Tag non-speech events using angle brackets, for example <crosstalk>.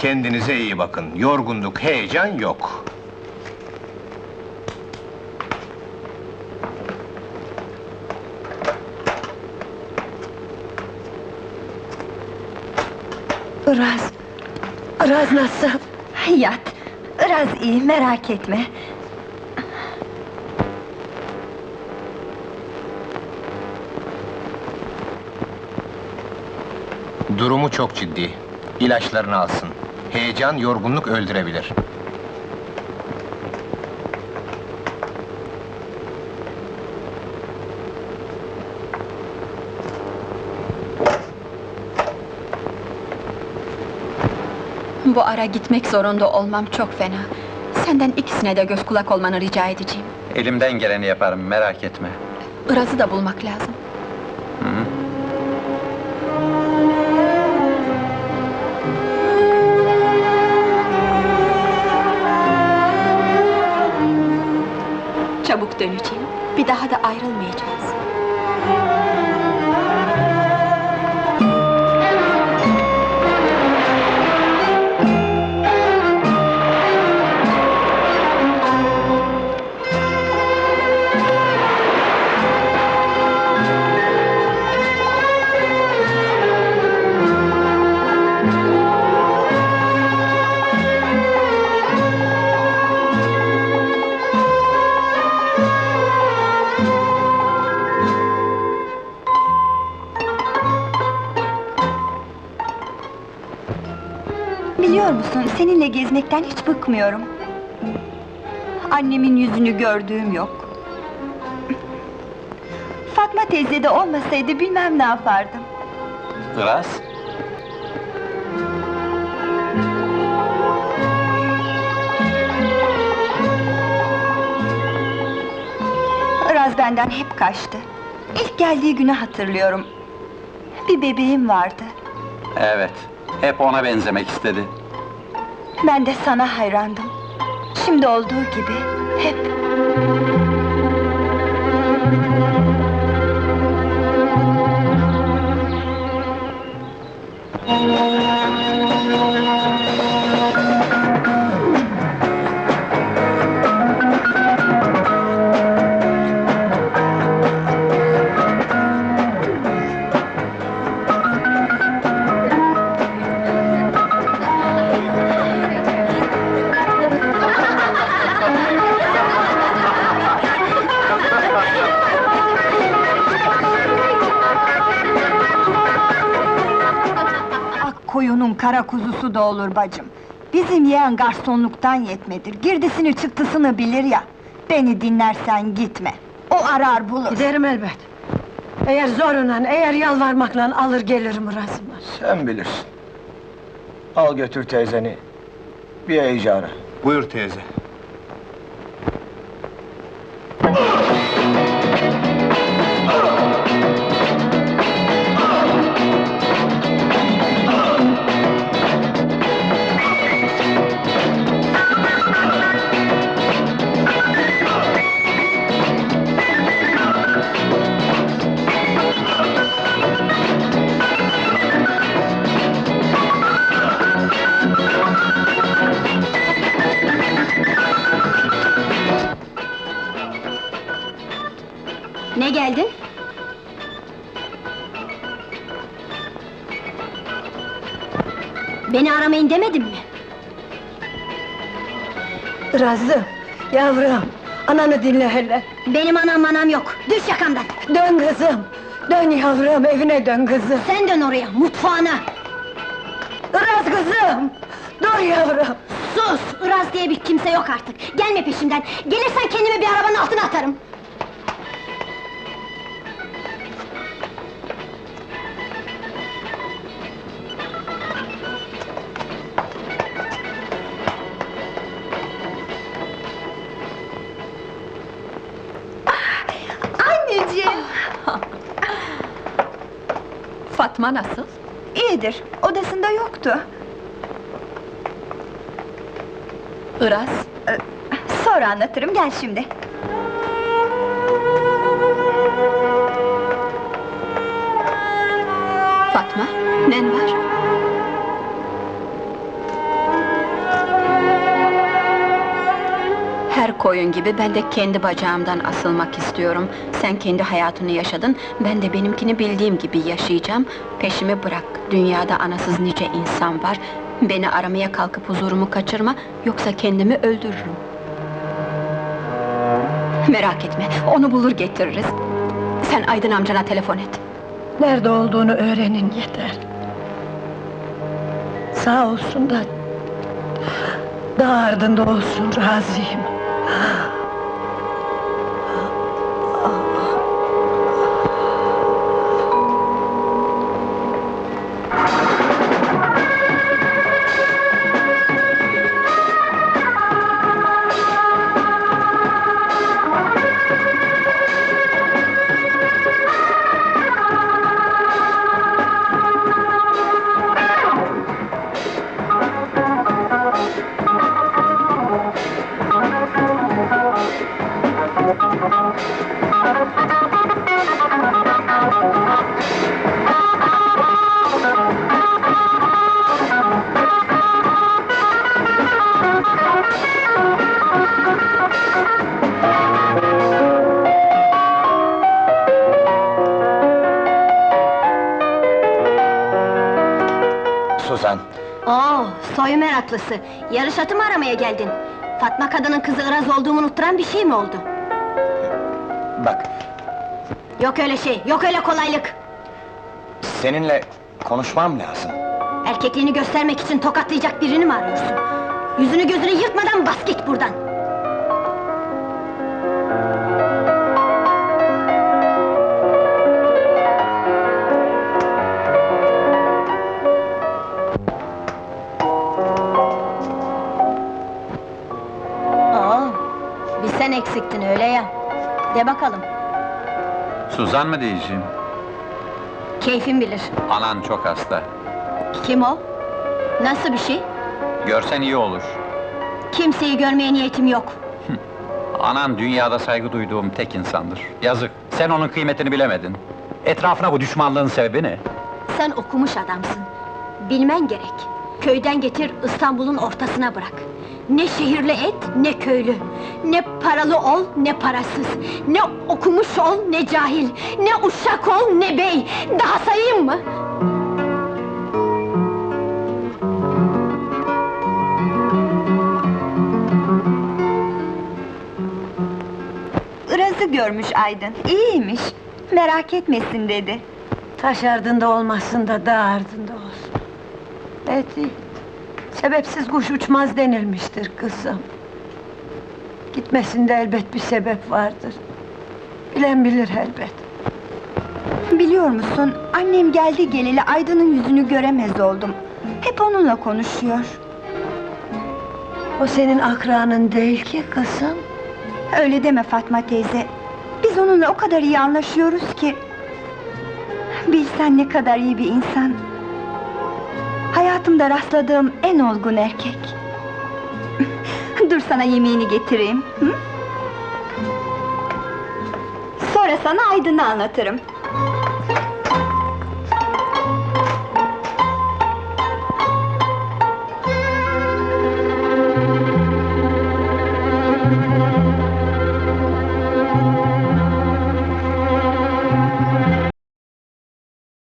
Kendinize iyi bakın. Yorgunluk, heyecan yok. Iraz, Iraz nasıl? Yat. Biraz iyi, merak etme. Durumu çok ciddi. İlaçlarını alsın. Heyecan, yorgunluk öldürebilir. Bu ara gitmek zorunda olmam çok fena. Senden ikisine de göz kulak olmanı rica edeceğim. Elimden geleni yaparım, merak etme. Iraz'ı da bulmak lazım. Döneceğim. Bir daha da ayrılmayacağız. Seninle gezmekten hiç bıkmıyorum. Annemin yüzünü gördüğüm yok. Fatma teyze de olmasaydı bilmem ne yapardım. Iraz, Iraz benden hep kaçtı. İlk geldiği günü hatırlıyorum. Bir bebeğim vardı. evet. Hep ona benzemek istedi. Ben de sana hayrandım. Şimdi olduğu gibi hep. Koyunun kara kuzusu da olur bacım. Bizim yeğen garsonluktan yetmedir. Girdisini çıktısını bilir ya. Beni dinlersen gitme. O arar bulur. Giderim elbet. Eğer zorla, eğer yalvarmakla alır gelirim Iraz'ımı. Sen bilirsin. Al götür teyzeni. Bir icara. Buyur teyze. Ne geldin? Beni aramayın demedim mi? Iraz'ım, yavrum, ananı dinle hele. Benim anam manam yok. Düş yakamdan. Dön kızım, dön yavrum, evine dön kızım. Sen dön oraya, mutfağına. Iraz kızım, dur yavrum. Sus! Iraz diye bir kimse yok artık. Gelme peşimden. Gelirsen kendimi bir arabanın altına atarım. Fatma nasıl? İyidir, odasında yoktu. Iraz, Sonra anlatırım, gel şimdi. Fatma, nen var? Koyun gibi ben de kendi bacağımdan asılmak istiyorum. Sen kendi hayatını yaşadın, ben de benimkini bildiğim gibi yaşayacağım. Peşimi bırak, dünyada anasız nice insan var. Beni aramaya kalkıp huzurumu kaçırma, yoksa kendimi öldürürüm. Merak etme, onu bulur getiririz. Sen Aydın amcana telefon et. Nerede olduğunu öğrenin yeter. Sağ olsun da... ...dağ ardında olsun razıyım. Ah! <gasps> <laughs> Suzan, Oo, soy meraklısı. Yarış atı mı aramaya geldin? Fatma kadının kızı Iraz olduğumu unutturan bir şey mi oldu? Bak, Yok öyle şey, yok öyle kolaylık! seninle konuşmam lazım. Erkekliğini göstermek için tokatlayacak birini mi arıyorsun? Yüzünü gözünü yırtmadan bas git buradan! Oo, bir sen eksiktin öyle ya. De bakalım, Suzan mı diyeceğim? keyfin bilir. Anan çok hasta. Kim o? Nasıl bir şey? Görsen iyi olur. Kimseyi görmeye niyetim yok. Anan dünyada saygı duyduğum tek insandır. Yazık, sen onun kıymetini bilemedin. Etrafına bu düşmanlığın sebebi ne? Sen okumuş adamsın. Bilmen gerek. Köyden getir, İstanbul'un ortasına bırak. Ne şehirli et, ne köylü. Ne paralı ol, ne parasız. Ne okumuş ol, ne cahil. Ne uşak ol, ne bey. Daha sayayım mı? Iraz'ı görmüş Aydın, iyiymiş. Merak etmesin dedi. Taş ardında olmasın da dağ ardında. Evet, sebepsiz kuş uçmaz denilmiştir kızım. Gitmesinde elbet bir sebep vardır. Bilen bilir elbet. Biliyor musun, annem geldi geleli Aydın'ın yüzünü göremez oldum. Hep onunla konuşuyor. O senin akranın değil ki kızım. Öyle deme Fatma teyze. Biz onunla o kadar iyi anlaşıyoruz ki... Bilsen ne kadar iyi bir insan. Hayatımda rastladığım en olgun erkek. <laughs> Dur sana yemeğini getireyim. Hı? Sonra sana Aydın'ı anlatırım.